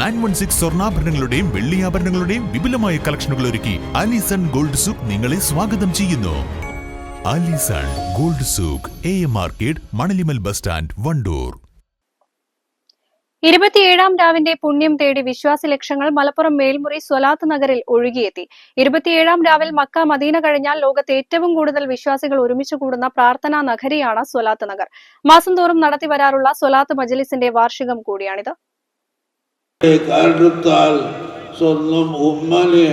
Nine one six സ്വർണാഭരണങ്ങളുടെയും വെള്ളിയാഭരണങ്ങളുടെയും വിപുലമായ കളക്ഷനുകൾ ഒരുക്കി അലിസൺ ഗോൾഡ് സൂക്ക് നിങ്ങളെ സ്വാഗതം ചെയ്യുന്നു. Alison Gold Souk A M market Manalimal bus stand Wandoor. ഇരുപത്തിയേഴാം രാവിന്റെ പുണ്യം തേടി വിശ്വാസ ലക്ഷങ്ങൾ മലപ്പുറം മേൽമുറി സ്വലാത്ത് നഗറിൽ ഒഴുകിയെത്തി. ഇരുപത്തിയേഴാം രാവിൽ മക്ക മദീന കഴിഞ്ഞാൽ ലോകത്ത് ഏറ്റവും കൂടുതൽ വിശ്വാസികൾ ഒരുമിച്ച് കൂടുന്ന പ്രാർത്ഥനാ നഗരിയാണ് സ്വലാത്ത് നഗർ. മാസം തോറും നടത്തി വരാറുള്ള സ്വലാത്ത് മജലിസിന്റെ വാർഷികം കൂടിയാണിത്. കാരണത്താൽ സ്വന്തം ഉമ്മനെ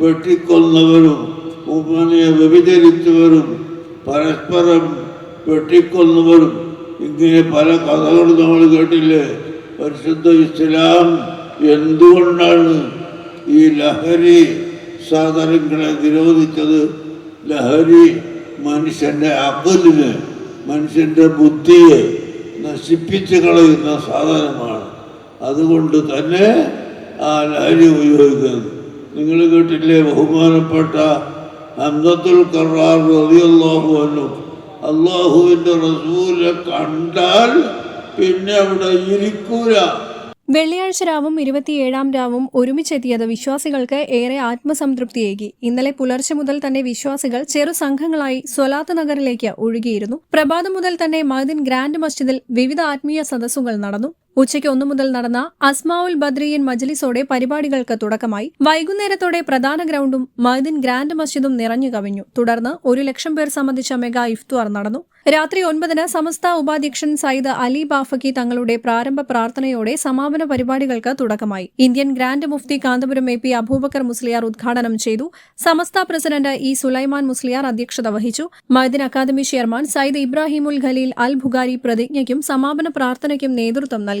വെട്ടിക്കൊന്നവരും ഉമ്മനെ വ്യഭിചരിച്ചവരും പരസ്പരം വെട്ടിക്കൊന്നവരും. ഇങ്ങനെ പല കഥകളും നമ്മൾ കേട്ടില്ലേ? പരിശുദ്ധ ഇസ്ലാം എന്തുകൊണ്ടാണ് ഈ ലഹരി സാധനങ്ങളെ നിരോധിച്ചത്? ലഹരി മനുഷ്യന്റെ അകലിനെ മനുഷ്യന്റെ ബുദ്ധിയെ നശിപ്പിച്ച് കളയുന്ന സാധനമാണ്. അതുകൊണ്ട് തന്നെ ആ ലഹരി ഉപയോഗിക്കുന്നത് നിങ്ങൾ കേട്ടില്ലേ ബഹുമാനപ്പെട്ട ഹംസത്തുൽ കറാർ റളിയല്ലാഹു അൻഹു? അള്ളാഹുവിന്റെ റസൂലെ കണ്ടാൽ പിന്നെ അവിടെ ഇരിക്കൂല. വെള്ളിയാഴ്ച രാവും ഇരുപത്തിയേഴാം രാവും ഒരുമിച്ചെത്തിയത് വിശ്വാസികൾക്ക് ഏറെ ആത്മസംതൃപ്തിയേകി. ഇന്നലെ പുലർച്ചെ മുതൽ തന്നെ വിശ്വാസികൾ ചെറു സംഘങ്ങളായി സ്വലാത്ത് നഗറിലേക്ക് ഒഴുകിയിരുന്നു. പ്രഭാതം മുതൽ തന്നെ മഹദിൻ ഗ്രാൻഡ് മസ്ജിദിൽ വിവിധ ആത്മീയ സദസ്സുകൾ നടന്നു. ഉച്ചയ്ക്ക് ഒന്നു മുതൽ നടന്ന അസ്മാവുൽ ബദ്രിയൻ മജ്ലിസോടെ പരിപാടികൾക്ക് തുടക്കമായി. വൈകുന്നേരത്തോടെ പ്രധാന ഗ്രൗണ്ടും മൈദിൻ ഗ്രാൻഡ് മസ്ജിദും നിറഞ്ഞു കവിഞ്ഞു. തുടർന്ന് ഒരു ലക്ഷം പേർ സംബന്ധിച്ച മെഗാ ഇഫ്തുവാർ നടന്നു. രാത്രി ഒൻപതിന് സമസ്ത ഉപാധ്യക്ഷൻ സയ്യിദ് അലി ബാഫക്കി തങ്ങളുടെ പ്രാരംഭ പ്രാർത്ഥനയോടെ സമാപന പരിപാടികൾക്ക് തുടക്കമായി. Indian grand Mufti Kanthapuram A P Aboobacker Musliyar ഉദ്ഘാടനം ചെയ്തു. സമസ്ത പ്രസിഡന്റ് ഇ സുലൈമാൻ മുസ്ലിയാർ അധ്യക്ഷത വഹിച്ചു. മൈദിൻ അക്കാദമി ചെയർമാൻ സയ്യിദ് ഇബ്രാഹിമുൽ ഖലീൽ അൽ ഭുഗാരി പ്രതിജ്ഞയ്ക്കും സമാപന പ്രാർത്ഥനയ്ക്കും നേതൃത്വം നൽകി.